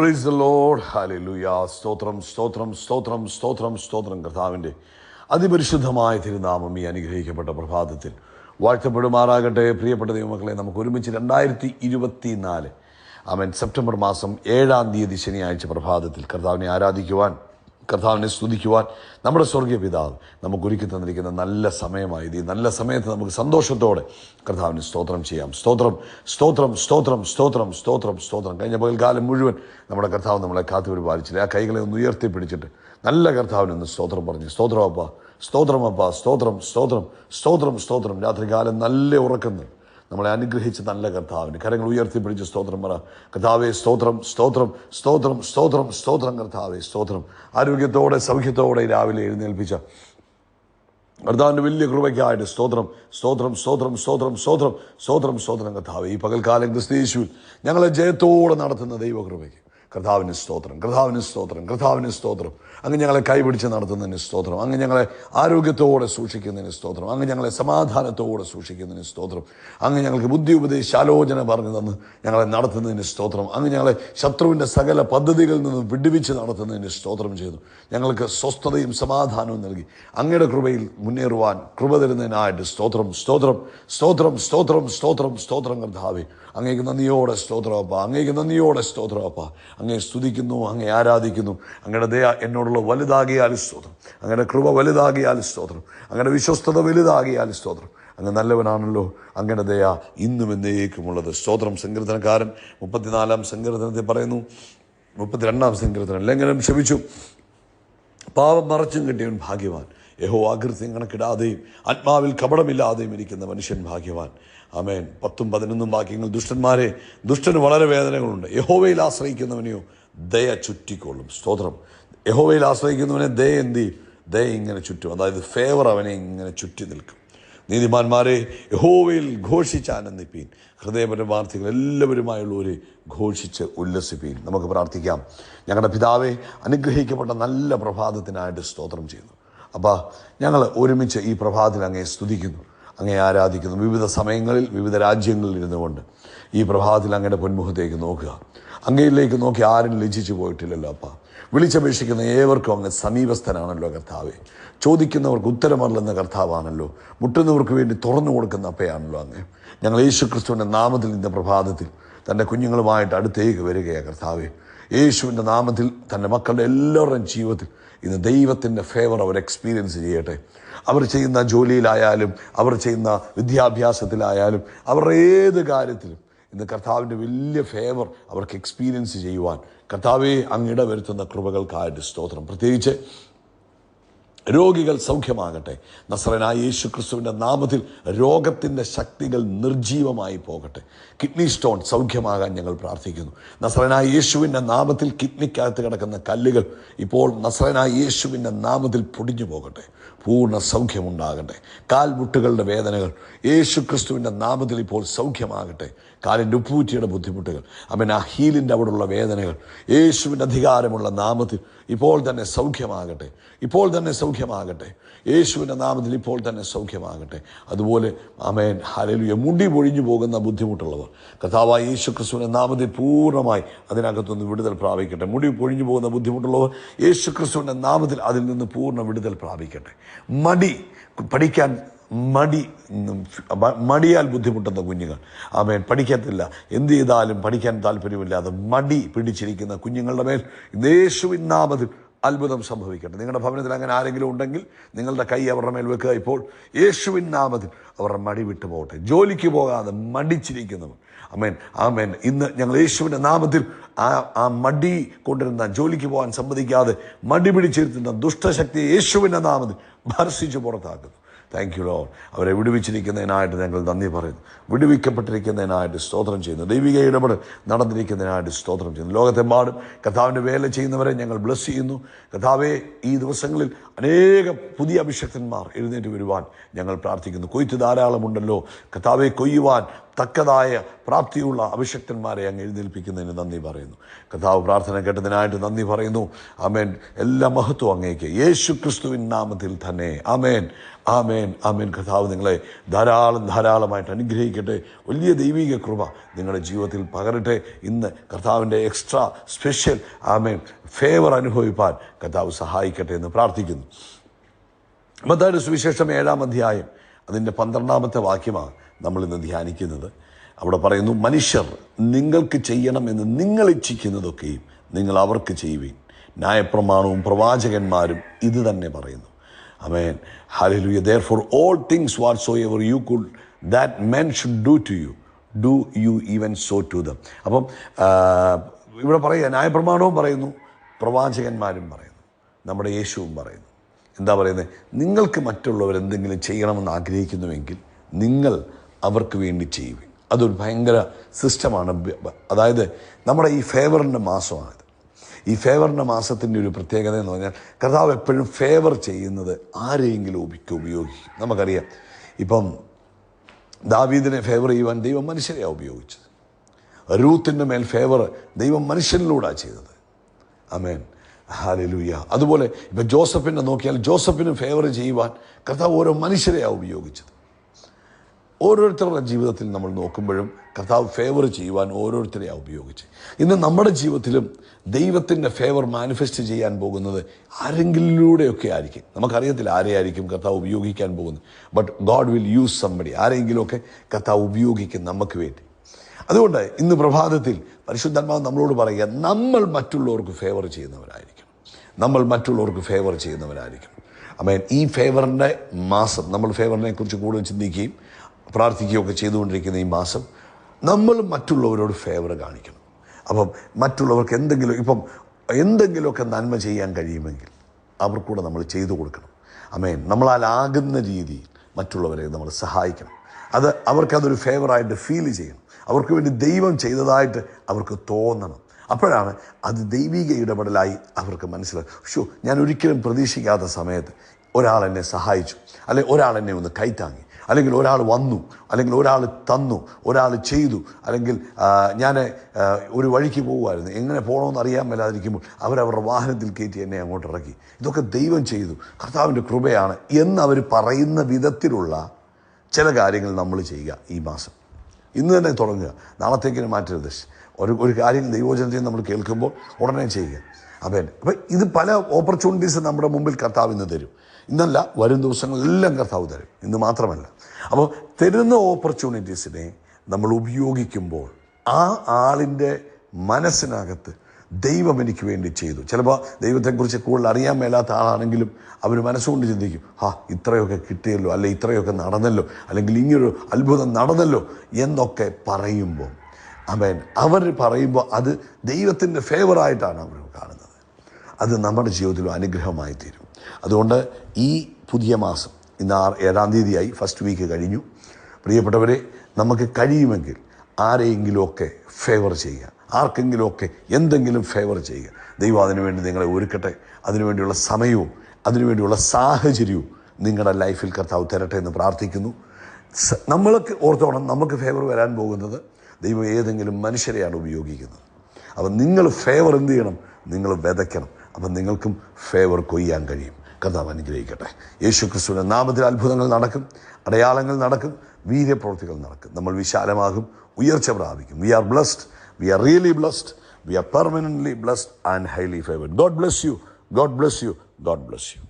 Price load ഹാലൂയ സ്തോത്രം സ്തോത്രം സ്തോത്രം സ്തോത്രം സ്തോത്രം. കർത്താവിന്റെ അതിപരിശുദ്ധമായ തിരുനാമം ഈ അനുഗ്രഹിക്കപ്പെട്ട പ്രഭാതത്തിൽ വാഴ്ത്തപ്പെടുമാറാകട്ടെ. പ്രിയപ്പെട്ട ദൈവമക്കളെ നമുക്ക് ഒരുമിച്ച് രണ്ടായിരത്തി ഇരുപത്തി നാല് അവൻ സെപ്റ്റംബർ മാസം ഏഴാം തീയതി ശനിയാഴ്ച പ്രഭാതത്തിൽ കർത്താവിനെ ആരാധിക്കുവാൻ കർത്താവിനെ സ്തുതിക്കുവാൻ നമ്മുടെ സ്വർഗീയ പിതാവ് നമുക്ക് ഒരുക്കി തന്നിരിക്കുന്ന നല്ല സമയമായത് ഈ നല്ല സമയത്ത് നമുക്ക് സന്തോഷത്തോടെ കർത്താവിന് സ്തോത്രം ചെയ്യാം. സ്തോത്രം സ്തോത്രം സ്തോത്രം സ്തോത്രം സ്തോത്രം സ്തോത്രം. കഴിഞ്ഞ പകൽക്കാലം മുഴുവൻ നമ്മുടെ കർത്താവ് നമ്മളെ കാത്തു പരിപാലിച്ചില്ല ആ കൈകളെ ഒന്ന് ഉയർത്തിപ്പിടിച്ചിട്ട് നല്ല കർത്താവിന് ഒന്ന് സ്തോത്രം പറഞ്ഞു സ്തോത്രമപ്പ സ്തോത്രമപ്പ സ്തോത്രം സ്തോത്രം സ്തോത്രം സ്തോത്രം രാത്രികാലം നല്ല ഉറക്കുന്നു നമ്മളെ അനുഗ്രഹിച്ച നല്ല കർത്താവിന്. കരങ്ങൾ ഉയർത്തിപ്പിടിച്ച് സ്തോത്രം പറ. കർത്താവെ സ്തോത്രം സ്തോത്രം സ്തോത്രം സ്തോത്രം സ്തോത്രം കർത്താവെ സ്തോത്രം. ആരോഗ്യത്തോടെ സൗഖ്യത്തോടെ രാവിലെ എഴുന്നേൽപ്പിച്ച കർത്താവിന്റെ വലിയ കൃപയ്ക്കായിട്ട് സ്തോത്രം സ്തോത്രം സ്തോത്രം സ്തോത്രം സ്തോത്രം സ്തോത്രം സ്തോത്രം കർത്താവ്. ഈ പകൽക്കാലം ക്രിസ്തീശുവിൽ ഞങ്ങളെ ജയത്തോടെ നടത്തുന്ന ദൈവകൃപയ്ക്ക് കർത്താവിന് സ്തോത്രം കർത്താവിന് സ്തോത്രം കർത്താവിന് സ്തോത്രം. അങ്ങ് ഞങ്ങളെ കൈപിടിച്ച് നടത്തുന്നതിന് സ്തോത്രം. അങ്ങ് ഞങ്ങളെ ആരോഗ്യത്തോടെ സൂക്ഷിക്കുന്നതിന് സ്തോത്രം. അങ്ങ് ഞങ്ങളെ സമാധാനത്തോടെ സൂക്ഷിക്കുന്നതിന് സ്തോത്രം. അങ്ങ് ഞങ്ങൾക്ക് ബുദ്ധി ഉപദേശിച്ച് ആലോചന പറഞ്ഞു തന്ന് ഞങ്ങളെ നടത്തുന്നതിന് സ്തോത്രം. അങ്ങ് ഞങ്ങളെ ശത്രുവിന്റെ സകല പദ്ധതികളിൽ നിന്നും വിടുവിച്ച് നടത്തുന്നതിന് സ്തോത്രം ചെയ്തു. ഞങ്ങൾക്ക് സ്വസ്ഥതയും സമാധാനവും നൽകി. അങ്ങയുടെ കൃപയിൽ മുന്നേറുവാൻ കൃപ തരുന്നതിനായിട്ട് സ്തോത്രം സ്തോത്രം സ്തോത്രം സ്തോത്രം സ്തോത്രം സ്തോത്രം കർത്താവേ. അങ്ങേക്ക് നന്ദിയോടെ സ്തോത്രമപ്പ അങ്ങേക്ക് നന്ദിയോടെ സ്തോത്രമപ്പ അങ്ങേ സ്തുതിക്കുന്നു അങ്ങേ ആരാധിക്കുന്നു. അങ്ങയുടെ ദയ എന്നോടുള്ള വലുതാകിയാൽ സ്തോത്രം. അങ്ങനെ കൃപ വലുതാകിയാൽ സ്തോത്രം. അങ്ങനെ വിശ്വസ്തത വലുതാകിയാൽ സ്തോത്രം. അങ്ങ് നല്ലവനാണല്ലോ. അങ്ങനെ ദയ ഇന്നും എന്നേക്കുമുള്ളത്. സ്തോത്രം സങ്കീർത്തനക്കാരൻ മുപ്പത്തിനാലാം സങ്കീർത്തനത്തിൽ പറയുന്നു. മുപ്പത്തിരണ്ടാം സങ്കീർത്തനം. ലംഘനം ക്ഷമിച്ചു. പാപം മറച്ചും കിട്ടിയവൻ ഭാഗ്യവാൻ. യഹോ ആകൃത്യം കണക്കിടാതെയും ആത്മാവിൽ കപടമില്ലാതെയും ഇരിക്കുന്ന മനുഷ്യൻ ഭാഗ്യവാൻ. അമേൻ പത്തും പതിനൊന്നും വാക്യങ്ങൾ. ദുഷ്ടന്മാരെ ദുഷ്ടന് വളരെ വേദനകളുണ്ട്. യഹോവയിൽ ആശ്രയിക്കുന്നവനെയോ ദയ ചുറ്റിക്കൊള്ളും. സ്തോത്രം. യഹോവയിൽ ആശ്രയിക്കുന്നവനെ ദയ എന്തി ദേ ഇങ്ങനെ ചുറ്റും. അതായത് ഫേവർ അവനെ ഇങ്ങനെ ചുറ്റി നിൽക്കും. നീതിമാന്മാരെ യഹോവയിൽ ഘോഷിച്ച് ആനന്ദിപ്പീൻ. ഹൃദയപരമാർത്ഥികൾ എല്ലാവരുമായുള്ളവരെ ഘോഷിച്ച് ഉല്ലസിപ്പീൻ. നമുക്ക് പ്രാർത്ഥിക്കാം. ഞങ്ങളുടെ പിതാവെ അനുഗ്രഹിക്കപ്പെട്ട നല്ല പ്രഭാതത്തിനായിട്ട് സ്തോത്രം ചെയ്യുന്നു. അപ്പോൾ ഞങ്ങൾ ഒരുമിച്ച് ഈ പ്രഭാതത്തിൽ അങ്ങേ സ്തുതിക്കുന്നു. അങ്ങേ ആരാധിക്കുന്നു. വിവിധ സമയങ്ങളിൽ വിവിധ രാജ്യങ്ങളിൽ ഇരുന്നുകൊണ്ട് ഈ പ്രഭാതത്തിൽ അങ്ങയുടെ പൊന്മുഖത്തേക്ക് നോക്കുക. അങ്ങയിലേക്ക് നോക്കി ആരും ലജിച്ചു പോയിട്ടില്ലല്ലോ അപ്പ. വിളിച്ചപേക്ഷിക്കുന്ന ഏവർക്കും അങ്ങ് സമീപസ്ഥനാണല്ലോ കർത്താവെ. ചോദിക്കുന്നവർക്ക് ഉത്തരമല്ലെന്ന കർത്താവാണല്ലോ. മുട്ടുന്നവർക്ക് വേണ്ടി തുറന്നു കൊടുക്കുന്ന അപ്പയാണല്ലോ അങ്ങ്. ഞങ്ങൾ യേശു ക്രിസ്തുവിന്റെ നാമത്തിൽ ഇന്ന പ്രഭാതത്തിൽ തന്റെ കുഞ്ഞുങ്ങളുമായിട്ട് അടുത്തേക്ക് വരികയാണ് കർത്താവെ. യേശുവിന്റെ നാമത്തിൽ തന്റെ മക്കളുടെ എല്ലാവരുടെയും ജീവിതത്തിൽ ഇന്ന് ദൈവത്തിന്റെ ഫേവർ അവർ എക്സ്പീരിയൻസ് ചെയ്യട്ടെ. അവർ ചെയ്യുന്ന ജോലിയിലായാലും അവർ ചെയ്യുന്ന വിദ്യാഭ്യാസത്തിലായാലും അവരുടെ ഏത് കാര്യത്തിലും ഇന്ന് കർത്താവിന്റെ വലിയ ഫേവർ അവർക്ക് എക്സ്പീരിയൻസ് ചെയ്യുവാൻ കർത്താവെ അങ്ങിട വരുത്തുന്ന കൃപകൾക്കായിട്ട് സ്തോത്രം. പ്രത്യേകിച്ച് രോഗികൾ സൗഖ്യമാകട്ടെ. നസ്രനായ യേശു ക്രിസ്തുവിന്റെ നാമത്തിൽ രോഗത്തിന്റെ ശക്തികൾ നിർജീവമായി പോകട്ടെ. കിഡ്നി സ്റ്റോൺ സൗഖ്യമാകാൻ ഞങ്ങൾ പ്രാർത്ഥിക്കുന്നു. നസ്രനായ യേശുവിന്റെ നാമത്തിൽ കിഡ്നിക്കകത്ത് കിടക്കുന്ന കല്ലുകൾ ഇപ്പോൾ നസ്രനായ യേശുവിന്റെ നാമത്തിൽ പൊടിഞ്ഞു പോകട്ടെ. പൂർണ സൗഖ്യമുണ്ടാകട്ടെ. കാൽമുട്ടുകളുടെ വേദനകൾ യേശു ക്രിസ്തുവിന്റെ നാമത്തിൽ ഇപ്പോൾ സൗഖ്യമാകട്ടെ. കാലിന്റെ ഉപ്പൂറ്റിയുടെ ബുദ്ധിമുട്ടുകൾ അവൻ ആ ഹീലിന്റെ അവിടെയുള്ള വേദനകൾ യേശുവിന്റെ അധികാരമുള്ള നാമത്തിൽ ഇപ്പോൾ തന്നെ സൗഖ്യമാകട്ടെ. ഇപ്പോൾ തന്നെ സൗഖ്യമാകട്ടെ. യേശുവിന്റെ നാമത്തിൽ ഇപ്പോൾ തന്നെ സൗഖ്യമാകട്ടെ. അതുപോലെ അമേൻ ഹലലുയ മുടി പൊഴിഞ്ഞു പോകുന്ന ബുദ്ധിമുട്ടുള്ളവർ. കഥാവായ യേശു ക്രിസ്തുവിന്റെ നാമത്തിൽ പൂർണമായി അതിനകത്തുനിന്ന് വിടുതൽ പ്രാപിക്കട്ടെ. മുടി പൊഴിഞ്ഞു പോകുന്ന ബുദ്ധിമുട്ടുള്ളവർ യേശു ക്രിസ്തുവിന്റെ നാമത്തിൽ അതിൽ നിന്ന് പൂർണ വിടുതൽ പ്രാപിക്കട്ടെ. മടി പഠിക്കാൻ മടി മടിയാൽ ബുദ്ധിമുട്ടുന്ന കുഞ്ഞുങ്ങൾ. ആമേൻ. പഠിക്കത്തില്ല. എന്ത് ചെയ്താലും പഠിക്കാൻ താല്പര്യമില്ലാതെ മടി പിടിച്ചിരിക്കുന്ന കുഞ്ഞുങ്ങളുടെ മേൽ യേശുവിൻ നാമത്തിൽ അത്ഭുതം സംഭവിക്കട്ടെ. നിങ്ങളുടെ ഭവനത്തിൽ അങ്ങനെ ആരെങ്കിലും ഉണ്ടെങ്കിൽ നിങ്ങളുടെ കൈ അവരുടെ മേൽ വെക്കുക. ഇപ്പോൾ യേശുവിൻ നാമത്തിൽ അവരുടെ മടി വിട്ടു പോകട്ടെ. ജോലിക്ക് പോകാതെ മടിച്ചിരിക്കുന്നവർ. അമേൻ ആമേൻ. ഇന്ന് ഞങ്ങൾ യേശുവിന്റെ നാമത്തിൽ ആ ആ മടി കൊണ്ടിരുന്ന ജോലിക്ക് പോകാൻ സമ്മതിക്കാതെ മടി പിടിച്ചിരുത്തുന്ന ദുഷ്ടശക്തിയെ യേശുവിന്റെ നാമത്തിൽ ഭർഷിച്ച് പുറത്താക്കുന്നു. താങ്ക് യു ലോഡ് അവരെ വിടുവിച്ചിരിക്കുന്നതിനായിട്ട് ഞങ്ങൾ നന്ദി പറയുന്നു. വിടുവിക്കപ്പെട്ടിരിക്കുന്നതിനായിട്ട് സ്തോത്രം ചെയ്യുന്നു. ദൈവിക ഇടപെടൽ നടന്നിരിക്കുന്നതിനായിട്ട് സ്തോത്രം ചെയ്യുന്നു. ലോകത്തെമ്പാടും കഥാവിന്റെ വേല ചെയ്യുന്നവരെ ഞങ്ങൾ ബ്ലസ് ചെയ്യുന്നു. കഥാവെ ഈ ദിവസങ്ങളിൽ അനേകം പുതിയ അഭിഷക്തന്മാർ എഴുന്നേറ്റ് വരുവാൻ ഞങ്ങൾ പ്രാർത്ഥിക്കുന്നു. കൊയ്ത്ത് ധാരാളമുണ്ടല്ലോ. കഥാവെ കൊയ്യുവാൻ തക്കതായ പ്രാപ്തിയുള്ള അഭിഷക്തന്മാരെ അങ്ങ് എഴുന്നേൽപ്പിക്കുന്നതിന് നന്ദി പറയുന്നു. കഥാവ് പ്രാർത്ഥന കേട്ടതിനായിട്ട് നന്ദി പറയുന്നു. ആമേൻ. എല്ലാ മഹത്വം അങ്ങേക്ക്. യേശു ക്രിസ്തുവിൻ നാമത്തിൽ തന്നെ. ആമേൻ. ആമേൻ ആമേൻ. കഥാവ് നിങ്ങളെ ധാരാളം ധാരാളമായിട്ട് അനുഗ്രഹിക്കട്ടെ. വലിയ ദൈവിക കൃപ നിങ്ങളുടെ ജീവിതത്തിൽ പകരട്ടെ. ഇന്ന് കർത്താവിന്റെ എക്സ്ട്രാ സ്പെഷ്യൽ ആമേൻ ഫേവർ അനുഭവിപ്പാൻ കർത്താവ് സഹായിക്കട്ടെ എന്ന് പ്രാർത്ഥിക്കുന്നു. മത്തായുടെ സുവിശേഷം ഏഴാം അധ്യായം അതിന്റെ പന്ത്രണ്ടാമത്തെ വാക്യമാണ് നമ്മൾ ഇന്ന് ധ്യാനിക്കുന്നത്. അവിടെ പറയുന്നു മനുഷ്യർ നിങ്ങൾക്ക് ചെയ്യണമെന്ന് നിങ്ങൾ ഇച്ഛിക്കുന്നതൊക്കെയും നിങ്ങൾ അവർക്ക് ചെയ്യുവീൻ. ന്യായപ്രമാണവും പ്രവാചകന്മാരും ഇത് തന്നെ പറയുന്നു. For all things whatsoever you could that men should do to you do you even so to them അപ്പം ഇവിടെ പറയുക ന്യായപ്രമാണവും പറയുന്നു. പ്രവാചകന്മാരും പറയുന്നു. നമ്മുടെ യേശുവും പറയുന്നു. എന്താ പറയുന്നത് നിങ്ങൾക്ക് മറ്റുള്ളവർ എന്തെങ്കിലും ചെയ്യണമെന്ന് ആഗ്രഹിക്കുന്നുവെങ്കിൽ നിങ്ങൾ അവർക്ക് വേണ്ടി ചെയ്യുവിൻ. അതൊരു ഭയങ്കര സിസ്റ്റമാണ്. അതായത് നമ്മുടെ ഈ ഫേവറിന്റെ മാസമാണിത് ഈ ഫേവറിന്റെ മാസത്തിന്റെ ഒരു പ്രത്യേകത എന്ന് പറഞ്ഞാൽ കർത്താവ് എപ്പോഴും ഫേവർ ചെയ്യുന്നത് ആരെയെങ്കിലും ഉപയോഗിക്കും ഉപയോഗിക്കും. നമുക്കറിയാം. ഇപ്പം ദാവീദിനെ ഫേവർ ചെയ്യുവാൻ ദൈവം മനുഷ്യരെയാണ് ഉപയോഗിച്ചത്. റൂത്തിന്റെ മേൽ ഫേവർ ദൈവം മനുഷ്യനിലൂടെയാണ് ചെയ്തത്. Amen hallelujah. അതുപോലെ ഇപ്പം ജോസഫിനെ നോക്കിയാൽ ജോസഫിന് ഫേവർ ചെയ്യുവാൻ കർത്താവ് ഓരോ മനുഷ്യരെയാണ് ഉപയോഗിച്ചത്. ഓരോരുത്തരുടെ ജീവിതത്തിൽ നമ്മൾ നോക്കുമ്പോഴും കർത്താവ് ഫേവർ ചെയ്യുവാൻ ഓരോരുത്തരെയാണ് ഉപയോഗിച്ച്. ഇന്ന് നമ്മുടെ ജീവിതത്തിലും ദൈവത്തിന്റെ ഫേവർ മാനിഫെസ്റ്റ് ചെയ്യാൻ പോകുന്നത് ആരെങ്കിലൂടെയൊക്കെ ആയിരിക്കും. നമുക്കറിയത്തില്ല ആരെയായിരിക്കും കർത്താവ് ഉപയോഗിക്കാൻ പോകുന്നത്. But God will use somebody ആരെങ്കിലുമൊക്കെ കർത്താവ് ഉപയോഗിക്കും നമുക്ക് വേണ്ടി. അതുകൊണ്ട് ഇന്ന് പ്രഭാതത്തിൽ പരിശുദ്ധാത്മാവ് നമ്മളോട് പറയുക നമ്മൾ മറ്റുള്ളവർക്ക് ഫേവർ ചെയ്യുന്നവരായിരിക്കും. നമ്മൾ മറ്റുള്ളവർക്ക് ഫേവർ ചെയ്യുന്നവരായിരിക്കും. അമേൻ ഈ ഫേവറിന്റെ മാസം നമ്മൾ ഫേവറിനെ കുറിച്ച് കൂടുതൽ ചിന്തിക്കുകയും പ്രാർത്ഥിക്കുകയൊക്കെ ചെയ്തുകൊണ്ടിരിക്കുന്ന ഈ മാസം നമ്മൾ മറ്റുള്ളവരോട് ഫേവർ കാണിക്കണം. അപ്പം മറ്റുള്ളവർക്ക് എന്തെങ്കിലും ഇപ്പം എന്തെങ്കിലുമൊക്കെ നന്മ ചെയ്യാൻ കഴിയുമെങ്കിൽ അവർക്കൂടെ നമ്മൾ ചെയ്തു കൊടുക്കണം. അമേൻ നമ്മളാലാകുന്ന രീതിയിൽ മറ്റുള്ളവരെ നമ്മൾ സഹായിക്കണം. അത് അവർക്കതൊരു ഫേവറായിട്ട് ഫീൽ ചെയ്യണം. അവർക്ക് വേണ്ടി ദൈവം ചെയ്തതായിട്ട് അവർക്ക് തോന്നണം. അപ്പോഴാണ് അത് ദൈവിക ഇടപെടലായി അവർക്ക് മനസ്സിലാക്കും ഷോ ഞാൻ ഒരിക്കലും പ്രതീക്ഷിക്കാത്ത സമയത്ത് ഒരാൾ എന്നെ സഹായിച്ചു. അല്ലെ ഒരാൾ എന്നെ ഒന്ന് കൈത്താങ്ങി. അല്ലെങ്കിൽ ഒരാൾ വന്നു അല്ലെങ്കിൽ ഒരാൾ തന്നു ഒരാൾ ചെയ്തു അല്ലെങ്കിൽ ഞാൻ ഒരു വഴിക്ക് പോകുമായിരുന്നു എങ്ങനെ പോകണമെന്ന് അറിയാൻ മേലാതിരിക്കുമ്പോൾ അവരവരുടെ വാഹനത്തിൽ കയറ്റി എന്നെ അങ്ങോട്ട് ഇറക്കി. ഇതൊക്കെ ദൈവം ചെയ്തു. കർത്താവിന്റെ കൃപയാണ് എന്ന് അവർ പറയുന്ന വിധത്തിലുള്ള ചില കാര്യങ്ങൾ നമ്മൾ ചെയ്യുക ഈ മാസം. ഇന്ന് തന്നെ തുടങ്ങുക. നാളത്തേക്കിന് മാറ്റരുത്. ഒരു ഒരു കാര്യം ദൈവോചനത്തിൽ നമ്മൾ കേൾക്കുമ്പോൾ ഉടനെ ചെയ്യുക. അപ്പം അപ്പം ഇത് പല ഓപ്പർച്യൂണിറ്റീസ് നമ്മുടെ മുമ്പിൽ കർത്താവ് ഇന്ന് തരും. ഇന്നല്ല വരും ദിവസങ്ങളെല്ലാം കർത്താവ് തരും. ഇന്ന് മാത്രമല്ല. അപ്പോൾ തരുന്ന ഓപ്പർച്യൂണിറ്റീസിനെ നമ്മൾ ഉപയോഗിക്കുമ്പോൾ ആ ആളിന്റെ മനസ്സിനകത്ത് ദൈവം എനിക്ക് വേണ്ടി ചെയ്തു. ചിലപ്പോൾ ദൈവത്തെക്കുറിച്ച് കൂടുതൽ അറിയാൻ മേലാത്ത ആളാണെങ്കിലും അവർ മനസ്സുകൊണ്ട് ചിന്തിക്കും ആ ഇത്രയൊക്കെ കിട്ടിയല്ലോ അല്ലെ ഇത്രയൊക്കെ നടന്നല്ലോ അല്ലെങ്കിൽ ഇങ്ങനൊരു അത്ഭുതം നടന്നല്ലോ എന്നൊക്കെ പറയുമ്പോൾ അവൻ അവർ പറയുമ്പോൾ അത് ദൈവത്തിന്റെ ഫേവറായിട്ടാണ് അവർ കാണുന്നത്. അത് നമ്മുടെ ജീവിതത്തിലും അനുഗ്രഹമായി തീരും. അതുകൊണ്ട് ഈ പുതിയ മാസം ഇന്ന് ആറ് ഏഴാം തീയതിയായി ഫസ്റ്റ് വീക്ക് കഴിഞ്ഞു. പ്രിയപ്പെട്ടവരെ നമുക്ക് കഴിയുമെങ്കിൽ ആരെയെങ്കിലുമൊക്കെ ഫേവർ ചെയ്യുക. ആർക്കെങ്കിലുമൊക്കെ എന്തെങ്കിലും ഫേവർ ചെയ്യുക. ദൈവം അതിനുവേണ്ടി നിങ്ങളെ ഒരുക്കട്ടെ. അതിനുവേണ്ടിയുള്ള സമയവും അതിനുവേണ്ടിയുള്ള സാഹചര്യവും നിങ്ങളുടെ ലൈഫിൽ കർത്താവ് തരട്ടെ എന്ന് പ്രാർത്ഥിക്കുന്നു. നമ്മൾക്ക് ഓർത്തോണം നമുക്ക് ഫേവർ വരാൻ പോകുന്നത് ദൈവം ഏതെങ്കിലും മനുഷ്യരെയാണ് ഉപയോഗിക്കുന്നത്. അപ്പം നിങ്ങൾ ഫേവർ എന്ത് ചെയ്യണം? നിങ്ങൾ വിതയ്ക്കണം. അപ്പം നിങ്ങൾക്കും ഫേവർ കൊയ്യാൻ കഴിയും. കർത്താവ് അനുഗ്രഹിക്കട്ടെ. യേശു ക്രിസ്തുവിന്റെ നാമത്തിൽ അത്ഭുതങ്ങൾ നടക്കും അടയാളങ്ങൾ നടക്കും വീര്യപ്രവൃത്തികൾ നടക്കും. നമ്മൾ വിശാലമാകും ഉയർച്ച പ്രാപിക്കും. We are blessed we are really blessed we are permanently blessed and highly favoured God bless you God bless you God bless you